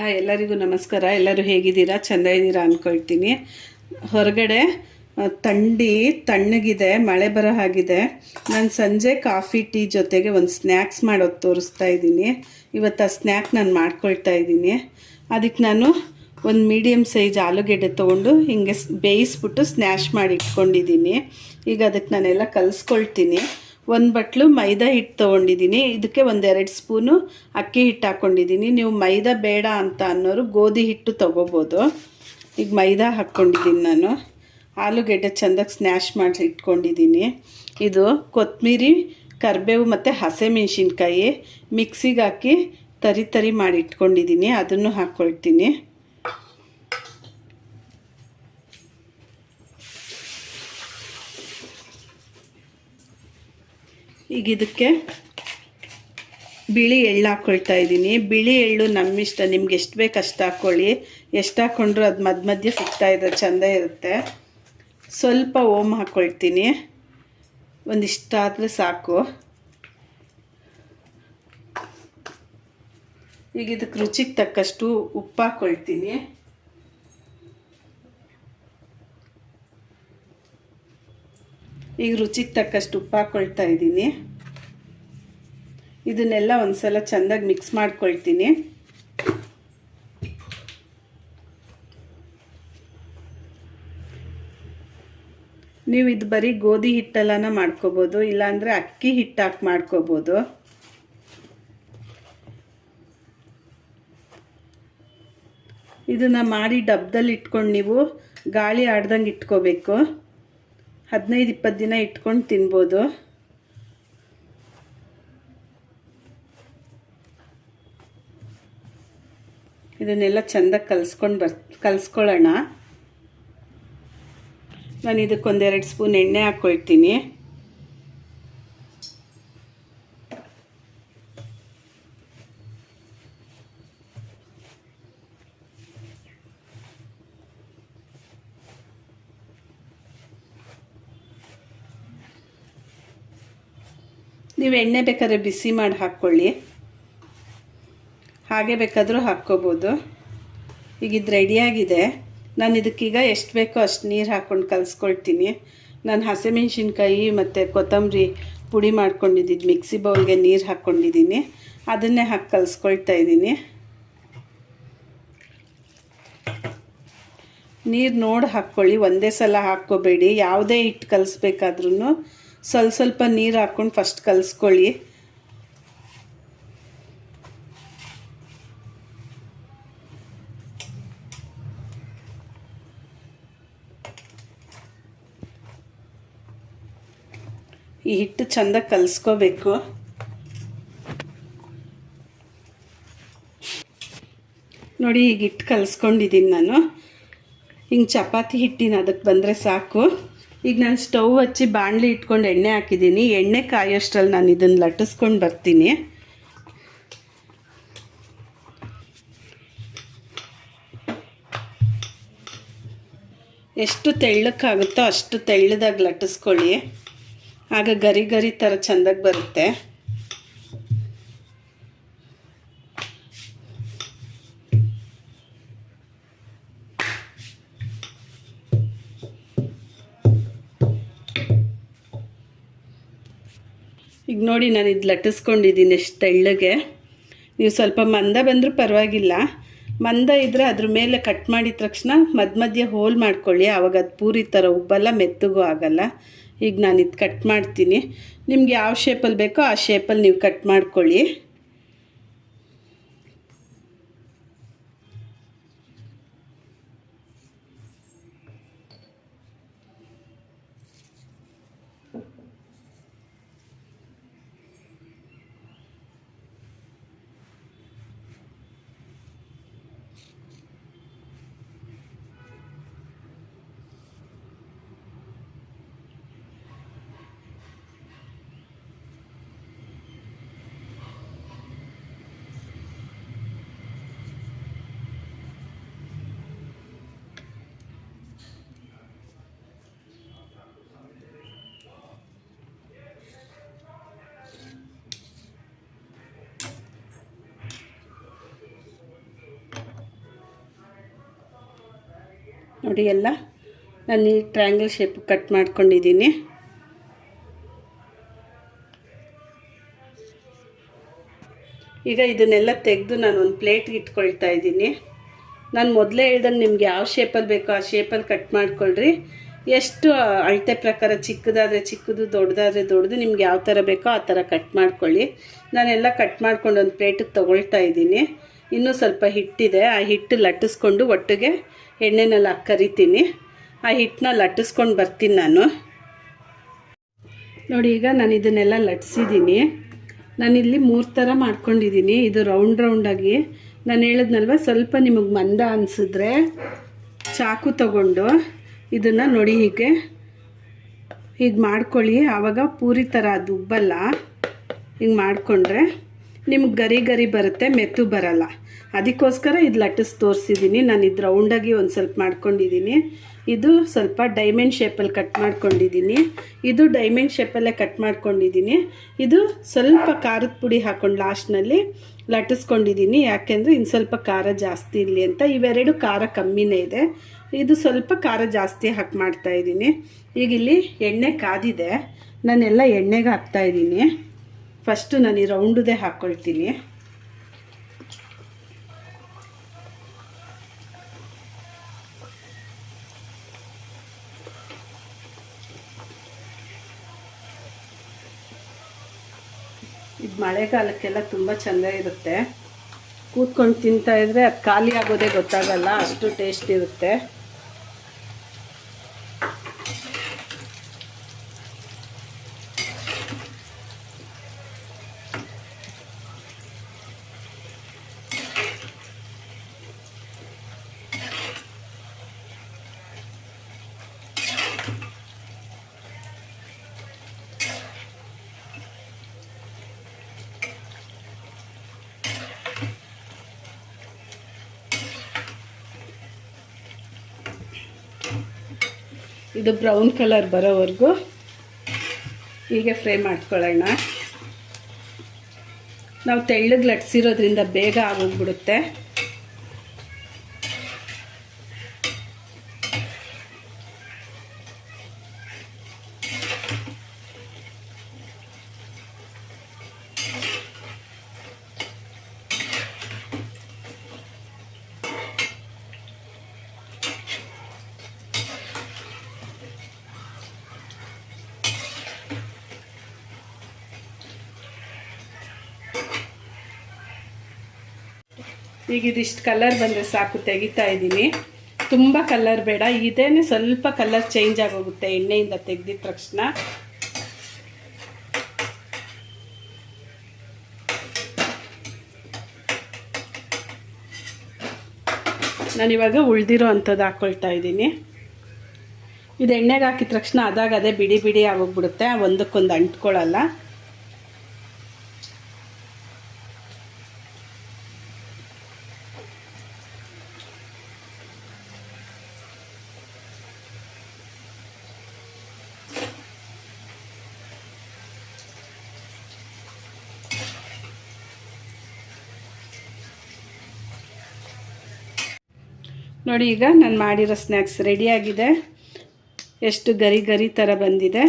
Hi, ಎಲ್ಲರಿಗೂ ನಮಸ್ಕಾರ. ಎಲ್ಲರೂ ಹೇಗಿದ್ದೀರಾ? ಚೆಂದ ಇದ್ದೀರಾ ಅಂದ್ಕೊಳ್ತೀನಿ ಹೊರಗಡೆ ಥಂಡಿ, ತಣ್ಣಗಿದೆ, ಮಳೆ ಬರೋ ಹಾಗಿದೆ. ನಾನು ಸಂಜೆ ಕಾಫಿ, ಟೀ ಜೊತೆಗೆ ಒಂದು ಸ್ನ್ಯಾಕ್ಸ್ ಮಾಡೋದು ತೋರಿಸ್ತಾ ಇದ್ದೀನಿ. ಇವತ್ತು ಆ ಸ್ನ್ಯಾಕ್ ನಾನು ಮಾಡ್ಕೊಳ್ತಾ ಇದ್ದೀನಿ. ಅದಕ್ಕೆ ನಾನು ಒಂದು ಮೀಡಿಯಮ್ ಸೈಜ್ ಆಲೂಗೆಡ್ಡೆ ತೊಗೊಂಡು ಹಿಂಗೆ ಬೇಯಿಸ್ಬಿಟ್ಟು ಸ್ನ್ಯಾಶ್ ಮಾಡಿ ಇಟ್ಕೊಂಡಿದ್ದೀನಿ. ಈಗ ಅದಕ್ಕೆ ನಾನೆಲ್ಲ ಕಲಿಸ್ಕೊಳ್ತೀನಿ. ಒಂದು ಬಟ್ಲು ಮೈದಾ ಹಿಟ್ಟು ತೊಗೊಂಡಿದ್ದೀನಿ. ಇದಕ್ಕೆ ಒಂದೆರಡು ಸ್ಪೂನು ಅಕ್ಕಿ ಹಿಟ್ಟು ಹಾಕ್ಕೊಂಡಿದ್ದೀನಿ ನೀವು ಮೈದಾ ಬೇಡ ಅಂತ ಅನ್ನೋರು ಗೋಧಿ ಹಿಟ್ಟು ತೊಗೋಬೋದು. ಈಗ ಮೈದಾ ಹಾಕ್ಕೊಂಡಿದ್ದೀನಿ ನಾನು. ಆಲೂಗೆಡ್ಡೆ ಚೆಂದಾಗಿ ಸ್ನ್ಯಾಶ್ ಮಾಡಿ ಇಟ್ಕೊಂಡಿದ್ದೀನಿ. ಇದು ಕೊತ್ತಂಬರಿ ಕರಿಬೇವು ಮತ್ತು ಹಸಿಮೆಣ್ಸಿನ್ಕಾಯಿ ಮಿಕ್ಸಿಗೆ ಹಾಕಿ ತರಿ ತರಿ ಮಾಡಿ ಇಟ್ಕೊಂಡಿದ್ದೀನಿ. ಅದನ್ನು ಹಾಕ್ಕೊಳ್ತೀನಿ ಈಗ ಇದಕ್ಕೆ ಬಿಳಿ ಎಳ್ಳು ಹಾಕ್ಕೊಳ್ತಾ ಇದ್ದೀನಿ. ಬಿಳಿ ಎಳ್ಳು ನಮ್ಮಿಷ್ಟ, ನಿಮ್ಗೆ ಎಷ್ಟು ಬೇಕು ಅಷ್ಟು ಹಾಕ್ಕೊಳ್ಳಿ ಎಷ್ಟು ಹಾಕ್ಕೊಂಡ್ರು ಅದು ಮಧ್ಯ ಮಧ್ಯೆ ಸಿಗ್ತಾ ಇದೆ, ಚೆಂದ ಇರುತ್ತೆ. ಸ್ವಲ್ಪ ಓಮ್ ಹಾಕ್ಕೊಳ್ತೀನಿ ಒಂದಿಷ್ಟಾದರೆ ಸಾಕು. ಈಗ ಇದಕ್ಕೆ ರುಚಿಗೆ ತಕ್ಕಷ್ಟು ಉಪ್ಪು ಹಾಕ್ಕೊಳ್ತೀನಿ ಈಗ ರುಚಿಗೆ ತಕ್ಕಷ್ಟು ಉಪ್ಪು ಹಾಕ್ಕೊಳ್ತಾ ಇದ್ದೀನಿ. ಇದನ್ನೆಲ್ಲ ಒಂದ್ಸಲ ಚೆಂದಾಗಿ ಮಿಕ್ಸ್ ಮಾಡ್ಕೊಳ್ತೀನಿ. ನೀವು ಇದು ಬರೀ ಗೋಧಿ ಹಿಟ್ಟೆಲ್ಲನ ಮಾಡ್ಕೋಬೋದು, ಇಲ್ಲಾಂದರೆ ಅಕ್ಕಿ ಹಿಟ್ಟು ಹಾಕಿ ಮಾಡ್ಕೋಬೋದು. ಇದನ್ನು ಮಾಡಿ ಡಬ್ದಲ್ಲಿ ಇಟ್ಕೊಂಡು ನೀವು ಗಾಳಿ ಆಡ್ದಂಗೆ ಇಟ್ಕೋಬೇಕು. ಹದಿನೈದು, ಇಪ್ಪತ್ತು ದಿನ ಇಟ್ಕೊಂಡು ತಿನ್ಬೋದು. ಇದನ್ನೆಲ್ಲ ಚೆಂದ ಕಲಿಸ್ಕೊಂಡು ಬರ್, ಕಲಿಸ್ಕೊಳ್ಳೋಣ. ನಾನು ಇದಕ್ಕೊಂದೆರಡು ಸ್ಪೂನ್ ಎಣ್ಣೆ ಹಾಕ್ಕೊಳ್ತೀನಿ ನೀವು ಎಣ್ಣೆ ಬೇಕಾದ್ರೆ ಬಿಸಿ ಮಾಡಿ ಹಾಕ್ಕೊಳ್ಳಿ. ಹಾಗೆ ಬೇಕಾದರೂ ಹಾಕ್ಕೋಬೋದು. ಈಗ ಇದು ರೆಡಿಯಾಗಿದೆ ನಾನು ಇದಕ್ಕೀಗ ಎಷ್ಟು ಬೇಕೋ ಅಷ್ಟು ನೀರು ಹಾಕ್ಕೊಂಡು ಕಲಿಸ್ಕೊಳ್ತೀನಿ. ನಾನು ಹಸಿಮೆಣ್ಸಿನ್ಕಾಯಿ ಮತ್ತು ಕೊತ್ತಂಬರಿ ಪುಡಿ ಮಾಡ್ಕೊಂಡಿದ್ದು ಮಿಕ್ಸಿ ಬೌಲ್ಗೆ ನೀರು ಹಾಕ್ಕೊಂಡಿದ್ದೀನಿ ಅದನ್ನೇ ಹಾಕಿ ಕಲಿಸ್ಕೊಳ್ತಾ ಇದ್ದೀನಿ ನೀರು ನೋಡಿ ಹಾಕ್ಕೊಳ್ಳಿ. ಒಂದೇ ಸಲ ಹಾಕ್ಕೋಬೇಡಿ. ಯಾವುದೇ ಹಿಟ್ಟು ಕಲಿಸ್ಬೇಕಾದ್ರೂ ಸ್ವಲ್ಪ ಸ್ವಲ್ಪ ನೀರು ಹಾಕ್ಕೊಂಡು ಫಸ್ಟ್ ಕಲಿಸ್ಕೊಳ್ಳಿ. ಈ ಹಿಟ್ಟು ಚೆಂದ ಕಲಿಸ್ಕೋಬೇಕು. ನೋಡಿ, ಈಗ ಹಿಟ್ಟು ಕಲಿಸ್ಕೊಂಡಿದ್ದೀನಿ ನಾನು. ಹಿಂಗೆ ಚಪಾತಿ ಹಿಟ್ಟಿನ ಅದಕ್ಕೆ ಬಂದರೆ ಸಾಕು. ಈಗ ನಾನು ಸ್ಟವ್ ಹಚ್ಚಿ ಬಾಣಲಿ ಇಟ್ಕೊಂಡು ಎಣ್ಣೆ ಹಾಕಿದ್ದೀನಿ. ಎಣ್ಣೆ ಕಾಯೋಷ್ಟರಲ್ಲಿ ನಾನು ಇದನ್ನು ಲಟ್ಟಿಸ್ಕೊಂಡು ಬರ್ತೀನಿ. ಎಷ್ಟು ತೆಳ್ಳಕ್ಕಾಗುತ್ತೋ ಅಷ್ಟು ತೆಳ್ಳದಾಗಿ ಲಟ್ಟಿಸ್ಕೊಳ್ಳಿ. ಆಗ ಗರಿ ಗರಿ ಥರ ಚೆಂದಾಗಿ ಬರುತ್ತೆ. ಈಗ ನೋಡಿ ನಾನು ಇದು ಲಟ್ಟಿಸ್ಕೊಂಡಿದ್ದೀನಿ ಎಷ್ಟು ತೆಳ್ಳಗೆ. ನೀವು ಸ್ವಲ್ಪ ಮಂದ ಬಂದರೂ ಪರವಾಗಿಲ್ಲ. ಮಂದ ಇದ್ದರೆ ಅದ್ರ ಮೇಲೆ ಕಟ್ ಮಾಡಿದ ತಕ್ಷಣ ಮಧ್ಯ ಮಧ್ಯೆ ಹೋಲ್ ಮಾಡ್ಕೊಳ್ಳಿ. ಆವಾಗ ಅದು ಪೂರಿ ಥರ ಉಬ್ಬಲ್ಲ, ಮೆತ್ತಗೂ ಆಗಲ್ಲ. ಈಗ ನಾನು ಇದು ಕಟ್ ಮಾಡ್ತೀನಿ. ನಿಮ್ಗೆ ಯಾವ ಶೇಪಲ್ಲಿ ಬೇಕೋ ಆ ಶೇಪಲ್ಲಿ ನೀವು ಕಟ್ ಮಾಡ್ಕೊಳ್ಳಿ. ನೋಡಿ ಎಲ್ಲ. ನಾನು ಈ ಟ್ರ್ಯಾಂಗಲ್ ಶೇಪ್ ಕಟ್ ಮಾಡ್ಕೊಂಡಿದ್ದೀನಿ. ಈಗ ಇದನ್ನೆಲ್ಲ ತೆಗೆದು ನಾನು ಒಂದು ಪ್ಲೇಟ್ಗೆ ಇಟ್ಕೊಳ್ತಾ ಇದ್ದೀನಿ. ನಾನು ಮೊದಲೇ ಹೇಳ್ದಂಗೆ ನಿಮ್ಗೆ ಯಾವ ಶೇಪಲ್ಲಿ ಬೇಕೋ ಆ ಶೇಪಲ್ಲಿ ಕಟ್ ಮಾಡ್ಕೊಳ್ರಿ. ಎಷ್ಟು ಅಳತೆ ಪ್ರಕಾರ ಚಿಕ್ಕದಾದರೆ ಚಿಕ್ಕದು, ದೊಡ್ಡದಾದರೆ ದೊಡ್ಡದು, ನಿಮ್ಗೆ ಯಾವ ಥರ ಬೇಕೋ ಆ ಥರ ಕಟ್ ಮಾಡ್ಕೊಳ್ಳಿ. ನಾನೆಲ್ಲ ಕಟ್ ಮಾಡ್ಕೊಂಡು ಒಂದು ಪ್ಲೇಟಿಗೆ ತೊಗೊಳ್ತಾ ಇದ್ದೀನಿ. ಇನ್ನೂ ಸ್ವಲ್ಪ ಹಿಟ್ಟಿದೆ. ಆ ಹಿಟ್ಟು ಲಟ್ಟಿಸ್ಕೊಂಡು ಒಟ್ಟಿಗೆ ಎಣ್ಣೆನಲ್ಲಿ ಹಾಕಿ ಕರಿತೀನಿ ಆ ಹಿಟ್ಟನ್ನ ಲಟ್ಟಿಸ್ಕೊಂಡು ಬರ್ತೀನಿ ನಾನು. ನೋಡಿ, ಈಗ ನಾನು ಇದನ್ನೆಲ್ಲ ಲಟ್ಸಿದ್ದೀನಿ. ನಾನಿಲ್ಲಿ ಮೂರು ಥರ ಮಾಡ್ಕೊಂಡಿದ್ದೀನಿ. ಇದು ರೌಂಡ್ ರೌಂಡಾಗಿ ನಾನು ಹೇಳಿದ್ನಲ್ವ, ಸ್ವಲ್ಪ ನಿಮಗೆ ಮಂದ ಅನಿಸಿದ್ರೆ ಚಾಕು ತಗೊಂಡು ಇದನ್ನು ನೋಡಿ ಹೀಗೆ. ಹೀಗೆ ಮಾಡ್ಕೊಳ್ಳಿ. ಆವಾಗ ಪೂರಿ ಥರ ಅದು ಉಬ್ಬಲ್ಲ ಹಿಂಗೆ ಮಾಡಿಕೊಂಡ್ರೆ ನಿಮ್ಗೆ ಗರಿ ಗರಿ ಬರುತ್ತೆ, ಮೆತ್ತು ಬರಲ್ಲ. ಅದಕ್ಕೋಸ್ಕರ ಇದು ಲಟ್ಟಿಸ್ ತೋರಿಸಿದ್ದೀನಿ ನಾನು ಇದು ರೌಂಡಾಗಿ ಒಂದು ಸ್ವಲ್ಪ ಮಾಡ್ಕೊಂಡಿದ್ದೀನಿ ಇದು ಸ್ವಲ್ಪ ಡೈಮಂಡ್ ಶೇಪಲ್ಲಿ ಕಟ್ ಮಾಡ್ಕೊಂಡಿದ್ದೀನಿ ಇದು ಡೈಮಂಡ್ ಶೇಪಲ್ಲೇ ಕಟ್ ಮಾಡ್ಕೊಂಡಿದ್ದೀನಿ ಇದು ಸ್ವಲ್ಪ ಖಾರದ ಪುಡಿ ಹಾಕ್ಕೊಂಡು ಲಾಸ್ಟ್ನಲ್ಲಿ ಲಟ್ಟಿಸ್ಕೊಂಡಿದ್ದೀನಿ ಯಾಕೆಂದರೆ ಇನ್ನು ಸ್ವಲ್ಪ ಖಾರ ಜಾಸ್ತಿ ಇರಲಿ ಅಂತ. ಇವೆರಡು ಖಾರ ಕಮ್ಮಿನೇ ಇದೆ. ಇದು ಸ್ವಲ್ಪ ಖಾರ ಜಾಸ್ತಿ ಹಾಕಿ ಮಾಡ್ತಾಯಿದ್ದೀನಿ ಈಗ ಇಲ್ಲಿ ಎಣ್ಣೆ ಕಾದಿದೆ. ನಾನೆಲ್ಲ ಎಣ್ಣೆಗೆ ಹಾಕ್ತಾಯಿದ್ದೀನಿ ಫಸ್ಟು ನಾನು ಈ ರೌಂಡದೇ ಹಾಕ್ಕೊಳ್ತೀನಿ ಇದು ಮಳೆಗಾಲಕ್ಕೆಲ್ಲ ತುಂಬ ಚೆಂದ ಇರುತ್ತೆ. ಕೂತ್ಕೊಂಡು ತಿಂತಾ ಇದ್ರೆ ಅದು ಖಾಲಿ ಆಗೋದೇ ಗೊತ್ತಾಗಲ್ಲ, ಅಷ್ಟು ಟೇಸ್ಟ್ ಇರುತ್ತೆ. ಇದು ಬ್ರೌನ್ ಕಲರ್ ಬರೋವರೆಗೂ ಹೀಗೆ ಫ್ರೈ ಮಾಡ್ಕೊಳ್ಳೋಣ. ನಾವು ತೆಳ್ಳಗೆ ಲಟ್ಸಿರೋದ್ರಿಂದ ಬೇಗ ಆಗೋಗ್ಬಿಡುತ್ತೆ. ಈಗ ಇದಿಷ್ಟು ಕಲರ್ ಬಂದರೆ ಸಾಕು, ತೆಗಿತಾ ಇದ್ದೀನಿ. ತುಂಬ ಕಲರ್ ಬೇಡ. ಇದೇನೆ ಸ್ವಲ್ಪ ಕಲರ್ ಚೇಂಜ್ ಆಗೋಗುತ್ತೆ ಎಣ್ಣೆಯಿಂದ ತೆಗೆದಿದ ತಕ್ಷಣ. ನಾನಿವಾಗ ಉಳಿದಿರೋ ಅಂಥದ್ದು ಹಾಕ್ಕೊಳ್ತಾ ಇದ್ದೀನಿ. ಇದು ಎಣ್ಣೆಗೆ ಹಾಕಿದ ತಕ್ಷಣ ಅದಾಗ ಅದೇ ಬಿಡಿ ಬಿಡಿ ಆಗೋಗ್ಬಿಡುತ್ತೆ. ಒಂದಕ್ಕೊಂದು ಅಂಟ್ಕೊಳ್ಳಲ್ಲ ನೋಡಿ, ಈಗ ನಾನು ಮಾಡಿರೋ ಸ್ನ್ಯಾಕ್ಸ್ ರೆಡಿಯಾಗಿದೆ ಎಷ್ಟು ಗರಿ ಗರಿ ಥರ ಬಂದಿದೆ.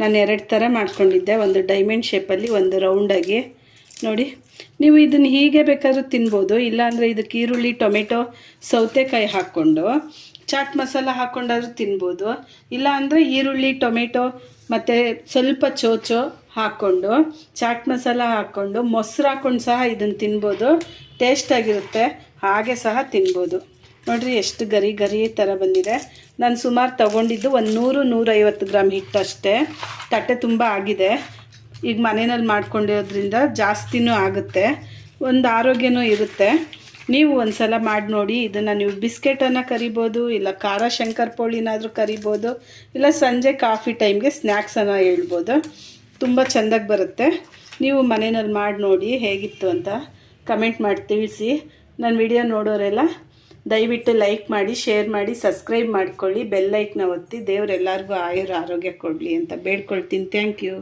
ನಾನು ಎರಡು ಥರ ಮಾಡ್ಕೊಂಡಿದ್ದೆ. ಒಂದು ಡೈಮಂಡ್ ಶೇಪಲ್ಲಿ ಒಂದು ರೌಂಡಾಗಿ ನೋಡಿ, ನೀವು ಇದನ್ನು ಹೀಗೆ ಬೇಕಾದ್ರೂ ತಿನ್ಬೋದು. ಇಲ್ಲಾಂದರೆ ಇದಕ್ಕೆ ಈರುಳ್ಳಿ, ಟೊಮೆಟೊ, ಸೌತೆಕಾಯಿ ಹಾಕ್ಕೊಂಡು, ಚಾಟ್ ಮಸಾಲ ಹಾಕ್ಕೊಂಡಾದ್ರೂ ತಿನ್ಬೋದು. ಇಲ್ಲ ಅಂದರೆ ಈರುಳ್ಳಿ, ಟೊಮೆಟೊ, ಮತ್ತು ಸ್ವಲ್ಪ ಚೋಚೋ ಹಾಕ್ಕೊಂಡು, ಚಾಟ್ ಮಸಾಲ ಹಾಕ್ಕೊಂಡು, ಮೊಸರು ಹಾಕ್ಕೊಂಡು ಸಹ ಇದನ್ನು ತಿನ್ಬೋದು. ಟೇಸ್ಟಾಗಿರುತ್ತೆ ಹಾಗೆ ಸಹ ತಿನ್ಬೋದು. ನೋಡಿರಿ ಎಷ್ಟು ಗರಿ ಗರಿ ಥರ ಬಂದಿದೆ. ನಾನು ಸುಮಾರು ತೊಗೊಂಡಿದ್ದು ಒಂದು ನೂರು, ನೂರೈವತ್ತು ಗ್ರಾಮ್ ಹಿಟ್ಟು ಅಷ್ಟೇ. ತಟ್ಟೆ ತುಂಬ ಆಗಿದೆ. ಈಗ ಮನೆಯಲ್ಲಿ ಮಾಡ್ಕೊಂಡಿರೋದ್ರಿಂದ ಜಾಸ್ತಿನೂ ಆಗುತ್ತೆ. ಒಂದು ಆರೋಗ್ಯನೂ ಇರುತ್ತೆ. ನೀವು ಒಂದು ಸಲ ಮಾಡಿ ನೋಡಿ. ಇದನ್ನು ನೀವು ಬಿಸ್ಕೆಟನ್ನು ಕರಿಬೋದು, ಇಲ್ಲ ಖಾರ ಶಂಕರ್ ಪೋಳಿನಾದರೂ ಕರಿಬೋದು, ಇಲ್ಲ ಸಂಜೆ ಕಾಫಿ ಟೈಮ್ಗೆ ಸ್ನ್ಯಾಕ್ಸನ್ನು ಹೇಳ್ಬೋದು. ತುಂಬ ಚೆಂದಾಗಿ ಬರುತ್ತೆ. ನೀವು ಮನೆಯಲ್ಲಿ ಮಾಡಿ ನೋಡಿ ಹೇಗಿತ್ತು ಅಂತ ಕಮೆಂಟ್ ಮಾಡಿ ತಿಳಿಸಿ. ನನ್ನ ವಿಡಿಯೋ ನೋಡೋರೆಲ್ಲ ದಯವಿಟ್ಟು ಲೈಕ್ ಮಾಡಿ, ಶೇರ್ ಮಾಡಿ, ಸಬ್ಸ್ಕ್ರೈಬ್ ಮಾಡ್ಕೊಳ್ಳಿ ಬೆಲ್ಲೈಕ್ನ ಒತ್ತಿ ದೇವರೆಲ್ಲರಿಗೂ ಆಯುರ ಆರೋಗ್ಯ ಕೊಡಲಿ ಅಂತ ಬೇಡ್ಕೊಳ್ತೀನಿ. Thank you